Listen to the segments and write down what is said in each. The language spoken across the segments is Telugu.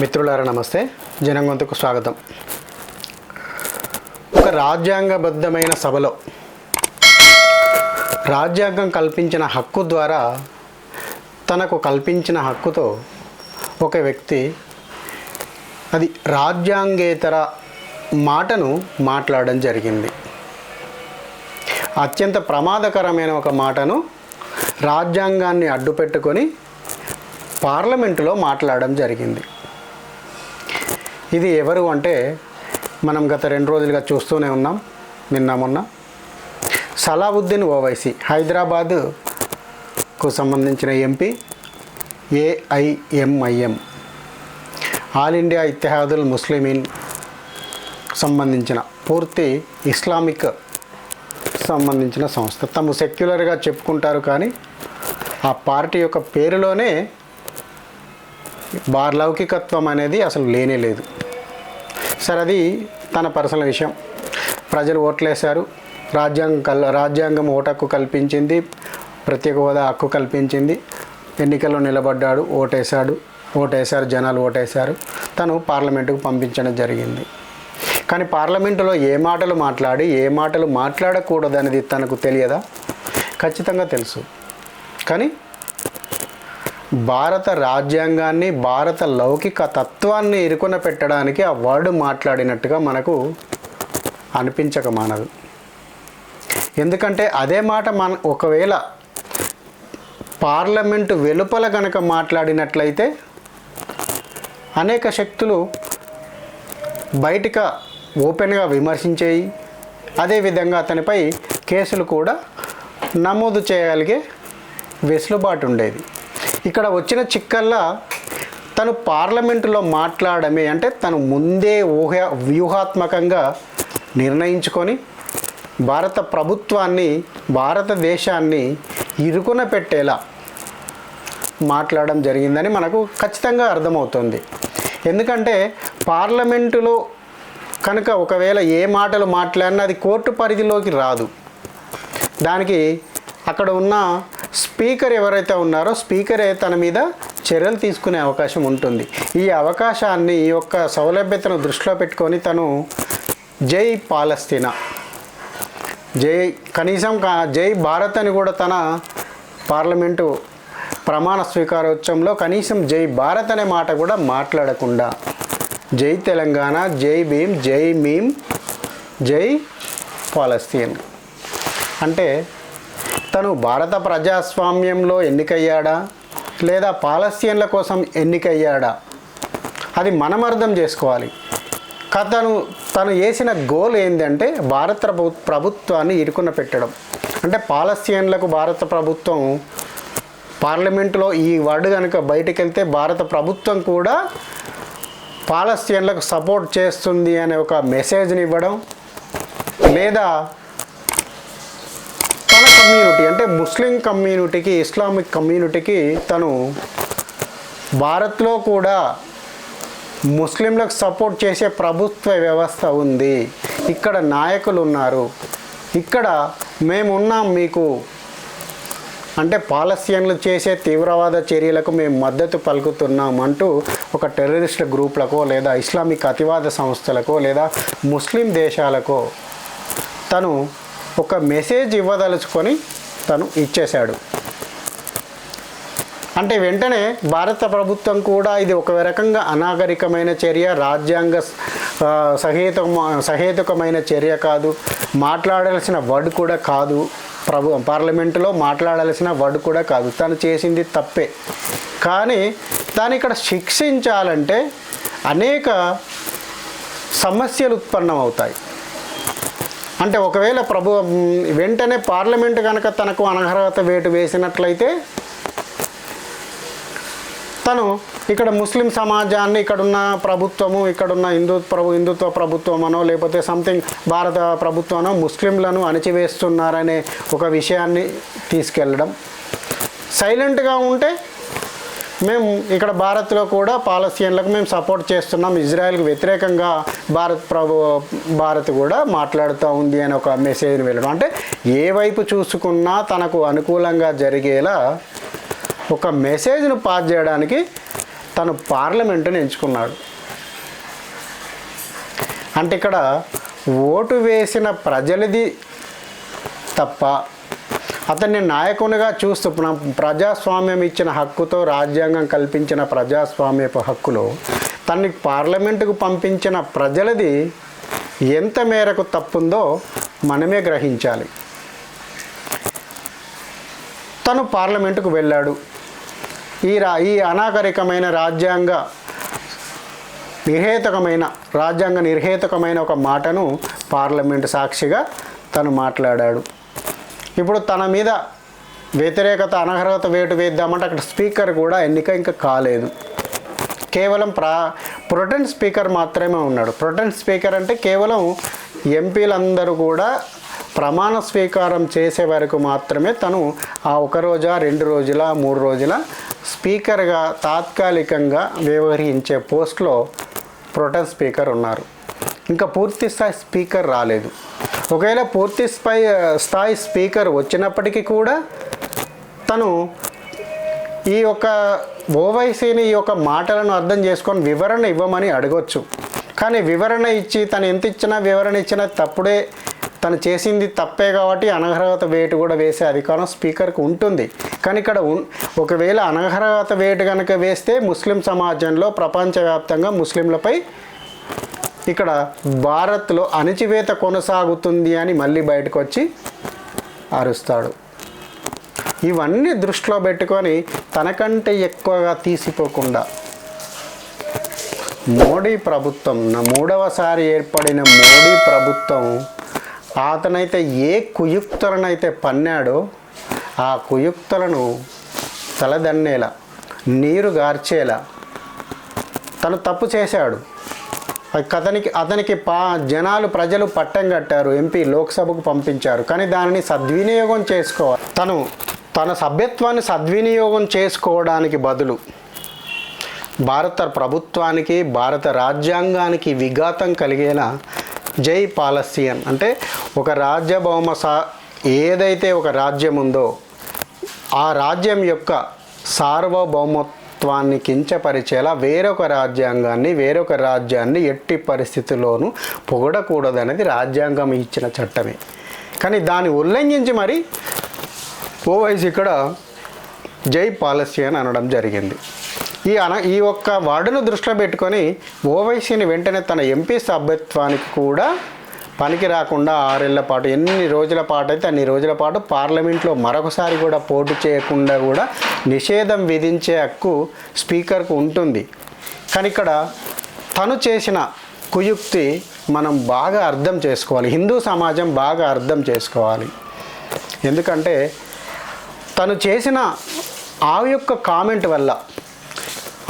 మిత్రులారా నమస్తే. జనగొంతుకు స్వాగతం. ఒక రాజ్యాంగబద్ధమైన సభలో రాజ్యాంగం కల్పించిన హక్కు ద్వారా తనకు కల్పించిన హక్కుతో ఒక వ్యక్తి అది రాజ్యాంగేతర మాటను మాట్లాడడం జరిగింది. అత్యంత ప్రమాదకరమైన ఒక మాటను రాజ్యాంగాన్ని అడ్డుపెట్టుకొని పార్లమెంటులో మాట్లాడడం జరిగింది. ఇది ఎవరు అంటే మనం గత రెండు రోజులుగా చూస్తూనే ఉన్నాం నిన్న మొన్న. సలావుద్దీన్ ఓవైసీ హైదరాబాద్కు సంబంధించిన MP AIMIM. All India Ittehadul Muslimeen సంబంధించిన పూర్తి ఇస్లామిక్ సంబంధించిన సంస్థ. తాము సెక్యులర్గా చెప్పుకుంటారు కానీ ఆ పార్టీ యొక్క పేరులోనే లౌకికత్వం అనేది అసలు లేనే లేదు. సరే అది తన పర్సనల్ విషయం. ప్రజలు ఓట్లేశారు. రాజ్యాంగం కల్ రాజ్యాంగం ఓటు కల్పించింది. ప్రత్యేక హోదా హక్కు కల్పించింది. ఎన్నికల్లో నిలబడ్డాడు ఓటేశాడు. ఓటేశారు జనాలు ఓటేశారు. తను పార్లమెంటుకు పంపించడం జరిగింది. కానీ పార్లమెంటులో ఏ మాటలు మాట్లాడి ఏ మాటలు మాట్లాడకూడదనేది తనకు తెలియదా? ఖచ్చితంగా తెలుసు. కానీ భారత రాజ్యాంగాన్ని భారత లౌకిక తత్వాన్ని ఇరుకున పెట్టడానికి ఆ వర్డ్ మాట్లాడినట్టుగా మనకు అనిపించక మానదు. ఎందుకంటే అదే మాట మన ఒకవేళ పార్లమెంటు వెలుపల గనక మాట్లాడినట్లయితే అనేక శక్తులు బయటిక ఓపెన్గా విమర్శించేయి అదేవిధంగా అతనిపై కేసులు కూడా నమోదు చేయగలిగే వెసులుబాటు ఉండేది. ఇక్కడ వచ్చిన చిక్కల్లా తను పార్లమెంటులో మాట్లాడమే అంటే తను ముందే ఊహ వ్యూహాత్మకంగా నిర్ణయించుకొని భారత ప్రభుత్వాన్ని భారతదేశాన్ని ఇరుకున పెట్టేలా మాట్లాడడం జరిగిందని మనకు ఖచ్చితంగా అర్థమవుతుంది. ఎందుకంటే పార్లమెంటులో కనుక ఒకవేళ ఏ మాటలు మాట్లాడినా అది కోర్టు పరిధిలోకి రాదు. దానికి అక్కడ ఉన్న స్పీకర్ ఎవరైతే ఉన్నారో స్పీకరే తన మీద చర్యలు తీసుకునే అవకాశం ఉంటుంది. ఈ అవకాశాన్ని ఈ యొక్క సౌలభ్యతను దృష్టిలో పెట్టుకొని తను జై పాలస్తీనా. జై కనీసం కా- జై భారత్ అని కూడా తన పార్లమెంటు ప్రమాణ స్వీకారోత్సవంలో కనీసం జై భారత్ అనే మాట కూడా మాట్లాడకుండా జై తెలంగాణ జై భీమ్ జై మీమ్ జై పాలస్తీన్. అంటే తను భారత ప్రజాస్వామ్యంలో ఎన్నికయ్యాడా? లేదా పాలస్తీన్ల కోసం ఎన్నికయ్యాడా? అది మనం అర్థం చేసుకోవాలి. కా- తను తను వేసిన గోల్ ఏంటంటే భారత ప్రభుత్వాన్ని ఇరుకున పెట్టడం. అంటే పాలస్తీన్లకు భారత ప్రభుత్వం పార్లమెంటులో ఈ వర్డ్ కనుక బయటికి వెళ్తే భారత ప్రభుత్వం కూడా పాలస్తీన్లకు సపోర్ట్ చేస్తుంది అనే ఒక మెసేజ్ని ఇవ్వడం. లేదా కమ్యూనిటీ అంటే ముస్లిం కమ్యూనిటీకి ఇస్లామిక్ కమ్యూనిటీకి తను భారత్లో కూడా ముస్లింలకు సపోర్ట్ చేసే ప్రభుత్వ వ్యవస్థ ఉంది. ఇక్కడ నాయకులు ఉన్నారు. ఇక్కడ మేమున్నాం మీకు. అంటే పాలస్తీన్లు చేసే తీవ్రవాద చర్యలకు మేము మద్దతు పలుకుతున్నాం అంటూ ఒక టెర్రరిస్ట్ గ్రూప్లకో లేదా ఇస్లామిక్ అతివాద సంస్థలకో లేదా ముస్లిం దేశాలకో తను ఒక మెసేజ్ ఇవ్వదలుచుకొని తను ఇచ్చేశాడు. అంటే వెంటనే భారత ప్రభుత్వం కూడా ఇది ఒక రకంగా అనాగరికమైన చర్య రాజ్యాంగ సహేత సహేతుకమైన చర్య కాదు. మాట్లాడాల్సిన వర్డ్ కూడా కాదు. ప్రభు పార్లమెంటులో మాట్లాడాల్సిన వర్డ్ కూడా కాదు. తను చేసింది తప్పే. కానీ దాన్ని ఇక్కడ శిక్షించాలంటే అనేక సమస్యలు ఉత్పన్నమవుతాయి. అంటే ఒకవేళ ప్రభు వెంటనే పార్లమెంట్ కనుక తనకు అనర్హత వేటు వేసినట్లయితే తను ఇక్కడ ముస్లిం సమాజాన్ని ఇక్కడున్న ప్రభుత్వము ఇక్కడున్న హిందూ ప్రభు హిందుత్వ ప్రభుత్వం అనో లేకపోతే సంథింగ్ భారత ప్రభుత్వమనో ముస్లింలను అణిచివేస్తున్నారనే ఒక విషయాన్ని తీసుకెళ్ళడం. సైలెంట్గా ఉంటే మేము ఇక్కడ భారత్లో కూడా పాలస్తీన్లకు మేము సపోర్ట్ చేస్తున్నాం. ఇజ్రాయెల్కి వ్యతిరేకంగా భారత్ ప్రభు భారత్ కూడా మాట్లాడుతూ ఉంది అని ఒక మెసేజ్ని వెళ్ళడం. అంటే ఏ వైపు చూసుకున్నా తనకు అనుకూలంగా జరిగేలా ఒక మెసేజ్ను పాస్ చేయడానికి తను పార్లమెంటుని ఎంచుకున్నాడు. అంటే ఇక్కడ ఓటు వేసిన ప్రజలది తప్ప అతన్ని నాయకునిగా చూస్తూ మనం ప్రజాస్వామ్యం ఇచ్చిన హక్కుతో రాజ్యాంగం కల్పించిన ప్రజాస్వామ్యపు హక్కులో తనని పార్లమెంటుకు పంపించిన ప్రజలది ఎంత మేరకు తప్పుందో మనమే గ్రహించాలి. తను పార్లమెంటుకు వెళ్ళాడు. ఈ రా ఈ అనాగరికమైన రాజ్యాంగ నిర్హేతకమైన రాజ్యాంగ నిర్హేతకమైన ఒక మాటను పార్లమెంటు సాక్షిగా తను మాట్లాడాడు. ఇప్పుడు తన మీద వ్యతిరేకత అనర్హత వేటు వేద్దామంటే అక్కడ స్పీకర్ కూడా ఎన్నిక ఇంకా కాలేదు. కేవలం ప్రా ప్రొటెన్ స్పీకర్ మాత్రమే ఉన్నాడు. ప్రొటెన్ స్పీకర్ అంటే కేవలం ఎంపీలందరూ కూడా ప్రమాణ స్వీకారం చేసే వరకు మాత్రమే తను ఆ ఒక రోజా రెండు రోజుల మూడు రోజుల స్పీకర్గా తాత్కాలికంగా వ్యవహరించే పోస్ట్లో ప్రొటెన్ స్పీకర్ ఉన్నారు. ఇంకా పూర్తి స్థాయి స్పీకర్ రాలేదు. ఒకవేళ పూర్తి స్థాయి స్థాయి స్పీకర్ వచ్చినప్పటికీ కూడా తను ఈ యొక్క ఓవైసీని ఈ యొక్క మాటలను అర్థం చేసుకొని వివరణ ఇవ్వమని అడగొచ్చు. కానీ వివరణ ఇచ్చి తను ఎంత ఇచ్చినా వివరణ ఇచ్చినా తప్పుడే తను చేసింది తప్పే కాబట్టి అనర్హత వేటు కూడా వేసే అధికారం స్పీకర్కి ఉంటుంది. కానీ ఇక్కడ ఒకవేళ అనర్హత వేటు కనుక వేస్తే ముస్లిం సమాజంలో ప్రపంచవ్యాప్తంగా ముస్లింలపై ఇక్కడ భారత్లో అణచివేత కొనసాగుతుంది అని మళ్ళీ బయటకు వచ్చి అరుస్తాడు. ఇవన్నీ దృష్టిలో పెట్టుకొని తనకంటే ఎక్కువగా తీసిపోకుండా మోడీ ప్రభుత్వం నా మూడవసారి ఏర్పడిన మోడీ ప్రభుత్వం అతనైతే ఏ కుయుక్తులనైతే పన్నాడో ఆ కుయుక్తులను తలదన్నేలా నీరు గార్చేలా తను తప్పు చేశాడు. అతనికి అతనికి పా జనాలు ప్రజలు పట్టం కట్టారు ఎంపీ లోక్సభకు పంపించారు. కానీ దానిని సద్వినియోగం చేసుకోవాలి. తను తన సభ్యత్వాన్ని సద్వినియోగం చేసుకోవడానికి బదులు భారత ప్రభుత్వానికి భారత రాజ్యాంగానికి విఘాతం కలిగేలా జై పాలస్తియన్ అంటే ఒక రాజ్యభౌమ సా ఏదైతే ఒక రాజ్యం ఉందో ఆ రాజ్యం యొక్క సార్వభౌమత్వాన్ని కించపరిచేలా వేరొక రాజ్యాంగాన్ని వేరొక రాజ్యాన్ని ఎట్టి పరిస్థితుల్లోనూ పొగడకూడదనేది రాజ్యాంగం ఇచ్చిన చట్టమే. కానీ దాన్ని ఉల్లంఘించి మరి ఓవైసీ ఇక్కడ జై పాలసీ అని అనడం జరిగింది. ఈ అన ఈ ఒక్క వార్డును దృష్టిలో పెట్టుకొని ఓవైసీని వెంటనే తన ఎంపీ సభ్యత్వానికి కూడా పనికి రాకుండా ఆరేళ్ళ పాటు ఎన్ని రోజుల పాటు అయితే అన్ని రోజుల పాటు పార్లమెంట్లో మరొకసారి కూడా పోటీ చేయకుండా కూడా నిషేధం విధించే హక్కు స్పీకర్కు ఉంటుంది. కానీ ఇక్కడ తను చేసిన కుయుక్తి మనం బాగా అర్థం చేసుకోవాలి. హిందూ సమాజం బాగా అర్థం చేసుకోవాలి. ఎందుకంటే తను చేసిన ఆ యొక్క కామెంట్ వల్ల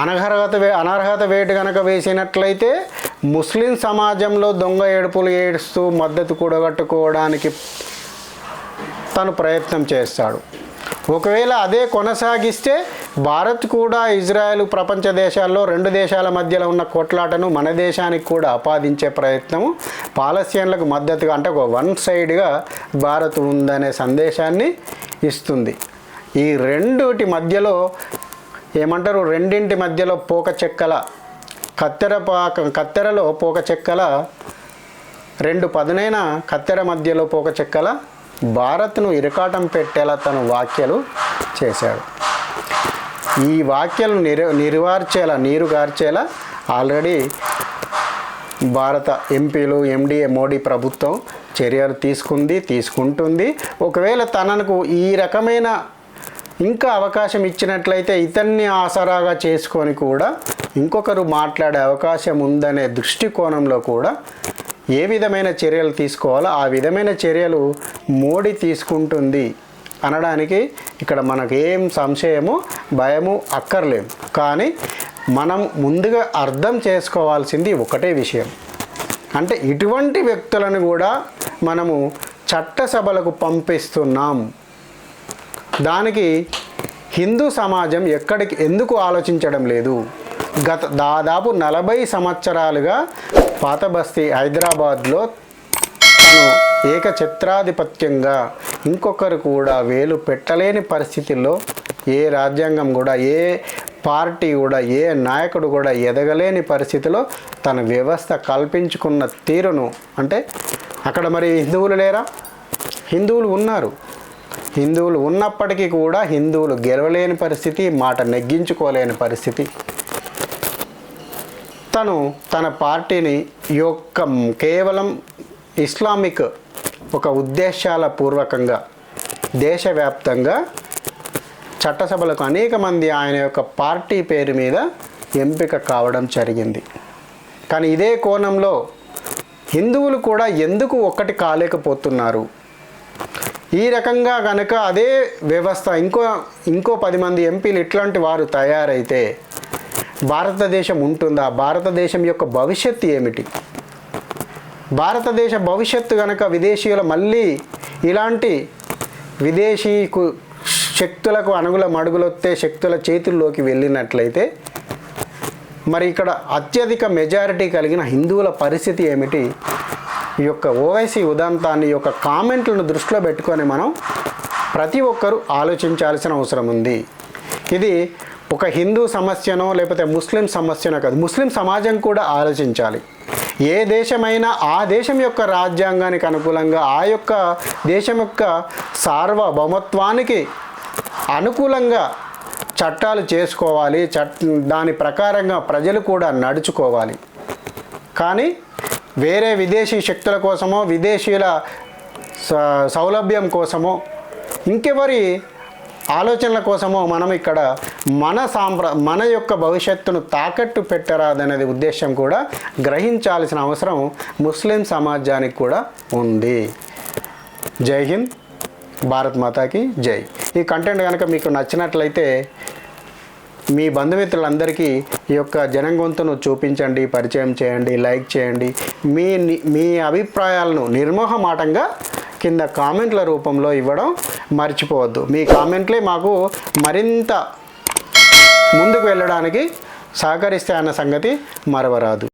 అనర్హత వే అనర్హత వేటు కనుక వేసినట్లయితే ముస్లిం సమాజంలో దొంగ ఏడుపులు ఏడుస్తూ మద్దతు కూడగట్టుకోవడానికి తను ప్రయత్నం చేస్తాడు. ఒకవేళ అదే కొనసాగిస్తే భారత్ కూడా ఇజ్రాయెల్ ప్రపంచ దేశాల్లో రెండు దేశాల మధ్యలో ఉన్న కొట్లాటను మన దేశానికి కూడా ఆపాదించే ప్రయత్నం పాలస్తీన్లకు మద్దతుగా అంటే ఒక వన్ సైడ్గా భారత్ ఉందనే సందేశాన్ని ఇస్తుంది. ఈ రెండుటి మధ్యలో ఏమంటారు? రెండింటి మధ్యలో పోక చెక్కల కత్తెర పాక కత్తెరలో పోక చెక్కల రెండు పదునైన కత్తెర మధ్యలో పోక చెక్కల భారత్ను ఇరకాటం పెట్టేలా తను వ్యాఖ్యలు చేశాడు. ఈ వ్యాఖ్యలు నిర్ నిర్వార్చేలా నీరు గార్చేలా ఆల్రెడీ భారత ఎంపీలు ఎండిఏ మోడీ ప్రభుత్వం చర్యలు తీసుకుంది తీసుకుంటుంది. ఒకవేళ తనకు ఈ రకమైన ఇంకా అవకాశం ఇచ్చినట్లయితే ఇతన్ని ఆసరాగా చేసుకొని కూడా ఇంకొకరు మాట్లాడే అవకాశం ఉందనే దృష్టికోణంలో కూడా ఏ విధమైన చర్యలు తీసుకోవాలో ఆ విధమైన చర్యలు మోడీ తీసుకుంటుంది అనడానికి ఇక్కడ మనకు ఏం సంశయము భయము అక్కర్లేదు. కానీ మనం ముందుగా అర్థం చేసుకోవాల్సింది ఒకటే విషయం. అంటే ఇటువంటి వ్యక్తులను కూడా మనము చట్టసభలకు పంపిస్తున్నాం. దానికి హిందూ సమాజం ఎక్కడికి ఎందుకు ఆలోచించడం లేదు? గత దాదాపు నలభై సంవత్సరాలుగా పాత బస్తీ హైదరాబాద్లో తను ఏకఛత్రాధిపత్యంగా ఇంకొకరు కూడా వేలు పెట్టలేని పరిస్థితుల్లో ఏ రాజ్యాంగం కూడా ఏ పార్టీ కూడా ఏ నాయకుడు కూడా ఎదగలేని పరిస్థితిలో తన వ్యవస్థ కల్పించుకున్న తీరును అంటే అక్కడ మరి హిందువులు లేరా? హిందువులు ఉన్నారు. హిందువులు ఉన్నప్పటికీ కూడా హిందువులు గెలవలేని పరిస్థితి మాట నెగ్గించుకోలేని పరిస్థితి. తను తన పార్టీని యొక్క కేవలం ఇస్లామిక్ ఒక ఉద్దేశాల పూర్వకంగా దేశవ్యాప్తంగా చట్టసభలకు అనేక మంది ఆయన యొక్క పార్టీ పేరు మీద ఎంపిక కావడం జరిగింది. కానీ ఇదే కోణంలో హిందువులు కూడా ఎందుకు ఒక్కటి కాలేకపోతున్నారు? ఈ రకంగా కనుక అదే వ్యవస్థ ఇంకో ఇంకో పది మంది ఎంపీలు ఇట్లాంటి వారు తయారైతే భారతదేశం ఉంటుందా? భారతదేశం యొక్క భవిష్యత్తు ఏమిటి? భారతదేశ భవిష్యత్తు కనుక విదేశీయుల మళ్ళీ ఇలాంటి విదేశీ శక్తులకు అణుగుల మడుగులొత్తే శక్తుల చేతుల్లోకి వెళ్ళినట్లయితే మరి ఇక్కడ అత్యధిక మెజారిటీ కలిగిన హిందువుల పరిస్థితి ఏమిటి? ఈ యొక్క ఓవైసీ ఉదంతాన్ని యొక్క కామెంట్లను దృష్టిలో పెట్టుకొని మనం ప్రతి ఒక్కరూ ఆలోచించాల్సిన అవసరం ఉంది. ఇది ఒక హిందూ సమస్యనో లేకపోతే ముస్లిం సమస్యనో కాదు ముస్లిం సమాజం కూడా ఆలోచించాలి. ఏ దేశమైనా ఆ దేశం యొక్క రాజ్యాంగానికి అనుకూలంగా ఆ యొక్క దేశం యొక్క సార్వభౌమత్వానికి అనుకూలంగా చట్టాలు చేసుకోవాలి చట్ దాని ప్రకారంగా ప్రజలు కూడా నడుచుకోవాలి. కానీ వేరే విదేశీ శక్తుల కోసమో విదేశీయుల స- సౌలభ్యం కోసమో ఇంకెవరి ఆలోచనల కోసమో మనం ఇక్కడ మన సాంప్ర మన యొక్క భవిష్యత్తును తాకట్టు పెట్టరాదనేది ఉద్దేశం కూడా గ్రహించాల్సిన అవసరం ముస్లిం సమాజానికి కూడా ఉంది. జై హింద్. భారత్ మాతాకి జై. ఈ కంటెంట్ కనుక మీకు నచ్చినట్లయితే మీ బంధుమిత్రులందరికీ ఈ యొక్క జనం గొంతును చూపించండి పరిచయం చేయండి లైక్ చేయండి. మీ మీ అభిప్రాయాలను నిర్మోహమాటంగా కింద కామెంట్ల రూపంలో ఇవ్వడం మర్చిపోవద్దు. మీ కామెంట్లే మాకు మరింత ముందుకు వెళ్ళడానికి సహకరిస్తే అన్న సంగతి మరవరాదు.